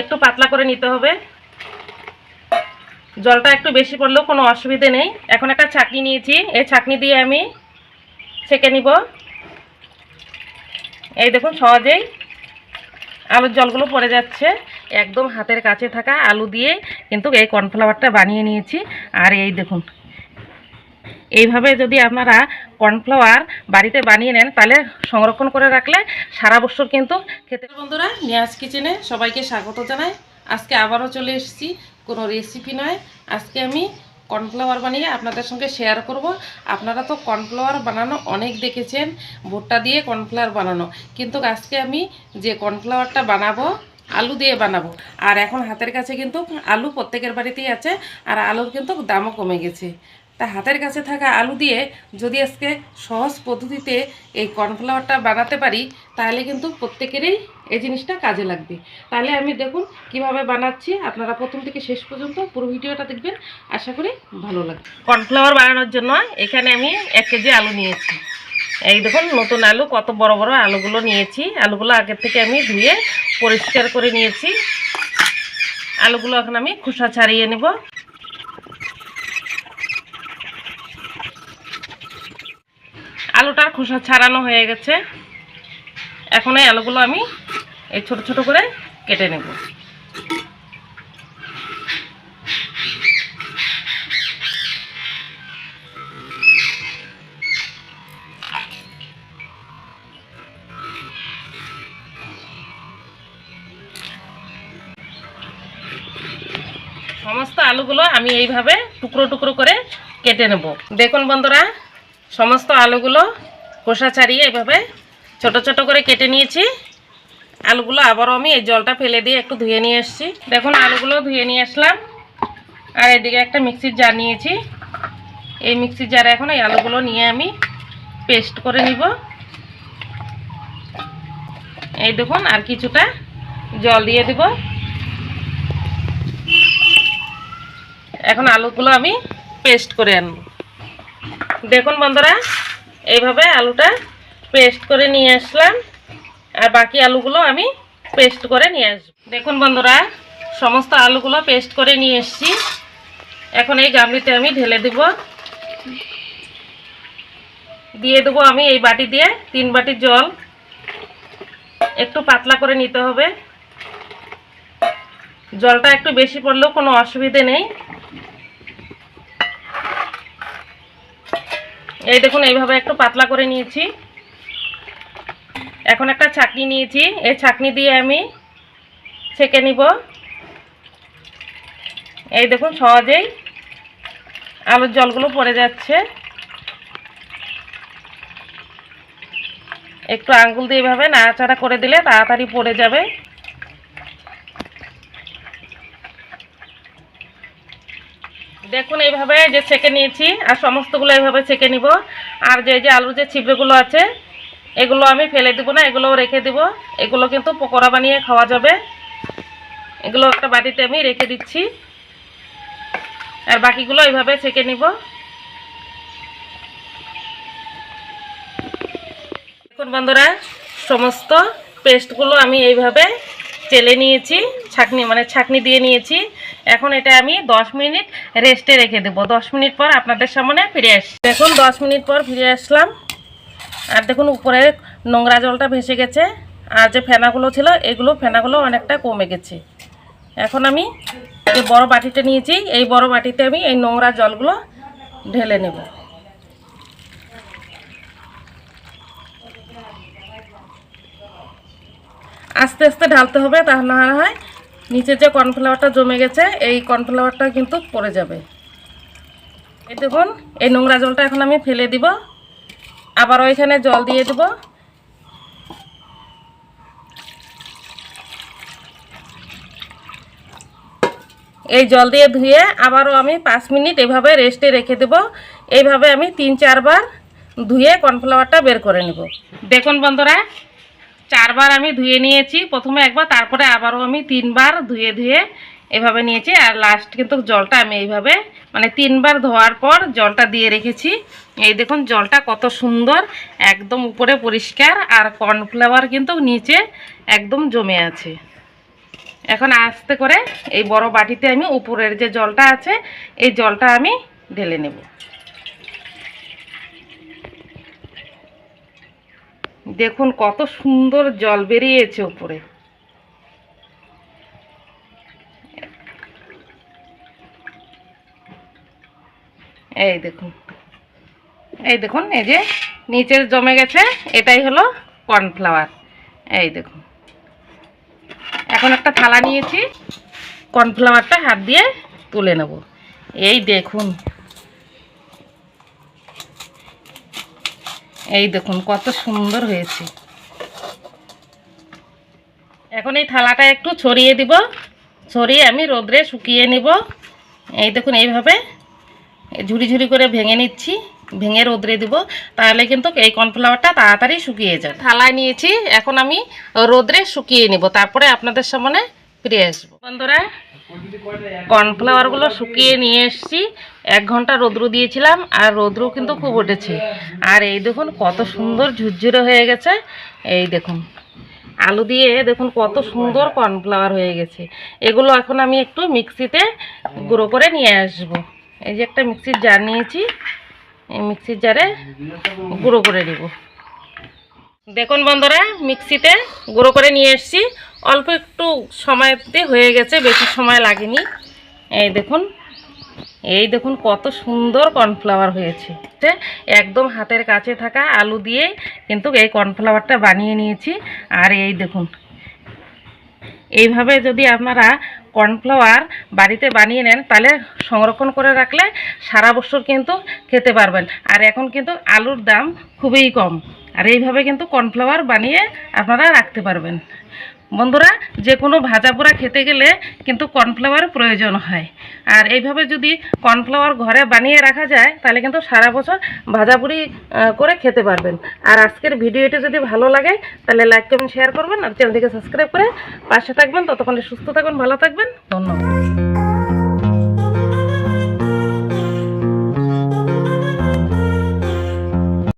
একটু পাতলা করে নিতে হবে। জলটা একটু বেশি পড়লেও কোনো অসুবিধে নেই। এখন একটা ছাঁকনি নিয়েছি। এই ছাঁকনি দিয়ে আমি ছেঁকে নিব। এই দেখুন, সহজেই আলুর জলগুলো পড়ে যাচ্ছে। একদম হাতের কাছে থাকা আলু দিয়ে কিন্তু এই কর্নফ্লাওয়ারটা বানিয়ে নিয়েছি। আর এই দেখুন, এইভাবে যদি আপনারা কর্নফ্লাওয়ার বাড়িতে বানিয়ে নেন, তাহলে সংরক্ষণ করে রাখলে সারা বছর কিন্তু খেতে বন্ধুরা, নিয়াজ কিচেনে সবাইকে স্বাগত জানাই। আজকে আবারও চলে এসেছি, কোনো রেসিপি নয়। আজকে আমি কর্নফ্লাওয়ার বানিয়ে আপনাদের সঙ্গে শেয়ার করব। আপনারা তো কর্নফ্লাওয়ার বানানো অনেক দেখেছেন, ভুট্টা দিয়ে কর্নফ্লাওয়ার বানানো। কিন্তু আজকে আমি যে কর্নফ্লাওয়ারটা বানাবো, আলু দিয়ে বানাবো। আর এখন হাতের কাছে কিন্তু আলু প্রত্যেকের বাড়িতেই আছে, আর আলুর কিন্তু দামও কমে গেছে। তা হাতের কাছে থাকা আলু দিয়ে যদি আজকে সহজ পদ্ধতিতে এই কর্নফ্লাওয়ারটা বানাতে পারি, তাহলে কিন্তু প্রত্যেকেরই এই জিনিসটা কাজে লাগবে। তাহলে আমি দেখুন কীভাবে বানাচ্ছি, আপনারা প্রথম থেকে শেষ পর্যন্ত পুরো ভিডিওটা দেখবেন, আশা করি ভালো লাগবে। কর্নফ্লাওয়ার বানানোর জন্য এখানে আমি এক কেজি আলু নিয়েছি। এই দেখুন নতুন আলু, কত বড় বড় আলুগুলো নিয়েছি। আলুগুলো আগের থেকে আমি ধুয়ে পরিষ্কার করে নিয়েছি। আলুগুলো এখন আমি খোসা ছাড়িয়ে নেব। আলুটার খোসা ছাড়ানো হয়ে গেছে। এখন এই আলুগুলো আমি এই ছোট ছোট করে কেটে নেব। সমস্ত আলুগুলো আমি এইভাবে টুকরো টুকরো করে কেটে নেব। দেখুন বন্ধুরা সমস্ত আলুগুলো খোসা ছাড়িয়ে এভাবে ছোট ছোট করে কেটে নিয়েছি। আলুগুলো আবারও আমি এই জলটা ফেলে দিয়ে একটু ধুয়ে নিয়ে এসেছি। দেখুন, আলুগুলো ধুয়ে নিয়ে আসলাম। আর এদিকে একটা মিক্সির জার নিয়েছি। এই মিক্সির জারে এখন এই আলুগুলো নিয়ে আমি পেস্ট করে নিব। এই দেখুন, আর কিছুটা জল দিয়ে দিব। এখন আলুগুলো আমি পেস্ট করে আনব। দেখুন বন্ধুরা, এইভাবে আলুটা পেস্ট করে নিয়ে আসলাম। আর বাকি আলুগুলো আমি পেস্ট করে নিয়ে আসব। দেখুন বন্ধুরা, সমস্ত আলুগুলো পেস্ট করে নিয়ে এসছি। এখন এই গামলিতে আমি ঢেলে দেব। দিয়ে দেবো আমি এই বাটি দিয়ে তিন বাটি জল। একটু পাতলা করে নিতে হবে। জলটা একটু বেশি পড়লেও কোনো অসুবিধে নেই। এই দেখুন, এইভাবে একটু পাতলা করে নিয়েছি। এখন একটা ছাকনি নিয়েছি। এই ছাকনি দিয়ে আমি ছেঁকে নিব। এই দেখুন, সহজেই আলুর জলগুলো পড়ে যাচ্ছে। একটু আঙ্গুল দিয়ে এভাবে নাড়াচাড়া করে দিলে তাড়াতাড়ি পড়ে যাবে। দেখুন, এইভাবে যে ছেঁকে নিয়েছি আর সমস্তগুলো এইভাবে ছেঁকে নিব। আর যে যে আলুর যে ছিপড়েগুলো আছে, এগুলো আমি ফেলে দিব না, এগুলোও রেখে দিব। এগুলো কিন্তু পকোড়া বানিয়ে খাওয়া যাবে। এগুলো একটা বাটিতে আমি রেখে দিচ্ছি। আর বাকিগুলো এইভাবে ছেঁকে নিব। দেখুন বন্ধুরা, সমস্ত পেস্টগুলো আমি এইভাবে চেলে নিয়েছি, ছাকনি মানে ছাকনি দিয়ে নিয়েছি। এখন এটা আমি 10 মিনিট রেস্টে রেখে দেবো। 10 মিনিট পর আপনাদের সামনে ফিরে আসছি দেখুন 10 মিনিট পর ফিরে আসলাম। আর দেখুন, উপরে নোংরা জলটা ভেসে গেছে। আর যে ফেনাগুলো ছিল, এগুলো, ফেনাগুলো অনেকটা কমে গেছে। এখন আমি যে বড় বাটিটা নিয়েছি, এই বড় বাটিতে আমি এই নোংরা জলগুলো ঢেলে নেব। আস্তে আস্তে ঢালতে হবে, তা না হয় নিচে যে কর্নফ্লাওয়ারটা জমে গেছে, এই কর্নফ্লাওয়ারটা কিন্তু পড়ে যাবে। এই দেখুন, এই নোংরা জলটা এখন আমি ফেলে দিব। আবার ওইখানে জল দিয়ে দেব। এই জল দিয়ে ধুয়ে আবারও আমি পাঁচ মিনিট এভাবে রেস্টে রেখে দেব। এইভাবে আমি তিন চারবার ধুয়ে কর্নফ্লাওয়ারটা বের করে নেব। দেখুন বন্ধুরা চারবার আমি ধুয়ে নিয়েছি। প্রথমে একবার, তারপরে আবারও আমি তিনবার ধুয়ে ধুয়ে এভাবে নিয়েছি। আর লাস্ট কিন্তু জলটা আমি এইভাবে মানে তিনবার ধোয়ার পর জলটা দিয়ে রেখেছি। এই দেখুন, জলটা কত সুন্দর, একদম উপরে পরিষ্কার। আর কর্নফ্লাওয়ার কিন্তু নিচে একদম জমে আছে। এখন আস্তে করে এই বড় বাটিতে আমি উপরের যে জলটা আছে, এই জলটা আমি ঢেলে নেব। দেখুন কত সুন্দর জল বেরিয়েছে উপরে। এই দেখুন এই দেখুন, এই যে নিচে জমে গেছে, এটাই হলো কর্নফ্লাওয়ার। এই দেখুন, এখন একটা থালা নিয়েছি, কর্নফ্লাওয়ারটা হাত দিয়ে তুলে নেব। এই দেখুন এই দেখুন, কত সুন্দর হয়েছে। এখন এই থালাটা একটু ছড়িয়ে দিব। ছড়িয়ে আমি রোদ্রে শুকিয়ে নিব। এই দেখুন, এইভাবে ঝুড়ি ঝুড়ি করে ভেঙে নিচ্ছি, ভেঙে রোদ্রে দিব। তাহলে কিন্তু এই কর্নফ্লাওয়ারটা তাড়াতাড়ি শুকিয়ে যায়। থালায় নিয়েছি, এখন আমি রোদ্রে শুকিয়ে নিব। তারপরে আপনাদের সামনে ফিরে আসব। বন্ধুরা, কর্নফ্লাওয়ারগুলো শুকিয়ে নিয়ে এসেছি। এক ঘণ্টা রোদ্রু দিয়েছিলাম আর রোদ্রু কিন্তু খুব উঠেছে। আর এই দেখুন, কত সুন্দর ঝুরঝুরে হয়ে গেছে। এই দেখুন, আলু দিয়ে দেখুন কত সুন্দর কর্নফ্লাওয়ার হয়ে গেছে। এগুলো এখন আমি একটু মিক্সিতে গুঁড়ো করে নিয়ে আসব। এই যে একটা মিক্সির জার নিয়েছি, এই মিক্সির জারে গুঁড়ো করে নেব। দেখুন বন্ধুরা, মিক্সিতে গুঁড়ো করে নিয়ে এসেছি। অল্প একটু সময়তে হয়ে গেছে, বেশি সময় লাগেনি। এই দেখুন এই দেখুন কত সুন্দর কর্নফ্লাওয়ার হয়েছে। একদম হাতের কাছে থাকা আলু দিয়ে কিন্তু এই কর্নফ্লাওয়ারটা বানিয়ে নিয়েছি। আর এই দেখুন, এইভাবে যদি আপনারা কর্নফ্লাওয়ার বাড়িতে বানিয়ে নেন, তাহলে সংরক্ষণ করে রাখলে সারা বছর কিন্তু খেতে পারবেন। আর এখন কিন্তু আলুর দাম খুবই কম। আর এইভাবে কিন্তু কর্নফ্লাওয়ার বানিয়ে আপনারা রাখতে পারবেন। বন্ধুরা যে কোনো ভাজা পোড়া খেতে গেলে কিন্তু কর্নফ্লাওয়ার প্রয়োজন হয়। আর এইভাবে যদি কর্নফ্লাওয়ার ঘরে বানিয়ে রাখা যায়, তাহলে কিন্তু সারা বছর ভাজাপুরি করে খেতে পারবেন। আর আজকের ভিডিওটি যদি ভালো লাগে, তাহলে লাইক কমেন্ট শেয়ার করবেন আর চ্যানেলটিকে সাবস্ক্রাইব করে পাশে থাকবেন। ততক্ষণে সুস্থ থাকবেন ভালো থাকবেন। ধন্যবাদ।